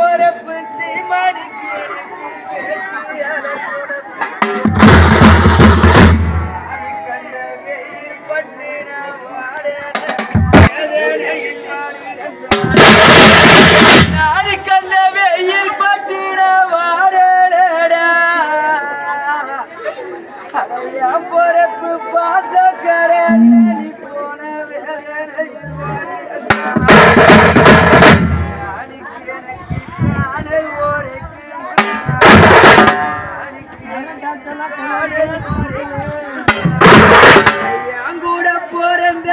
போறப்ப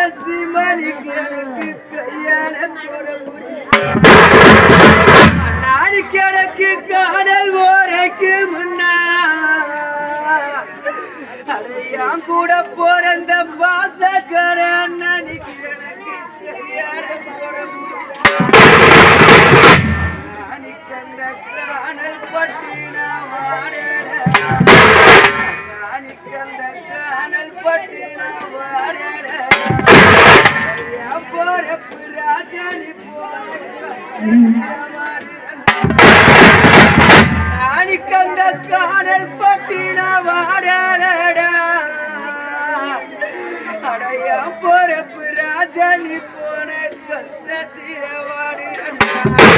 அந்த சிமணிக்கு எனக்கு கையால போட முடியும் நாடி கிடக்கு காதல் ஓரைக்கு முன்னா அடையான் கூட பிறந்த பாசக்கர அண்ணனுக்கு எனக்கு கையால போட முடியும் அந்த காணல் பட்டி வாடல அந்த காணல் பட்டி வாடல போறப்பு ராஜானி நாளைக்கு அந்த காணல் பட்டி வாடலடா அடையா போறப்பு ராஜானி போன கஷ்டத்தில வாடுறா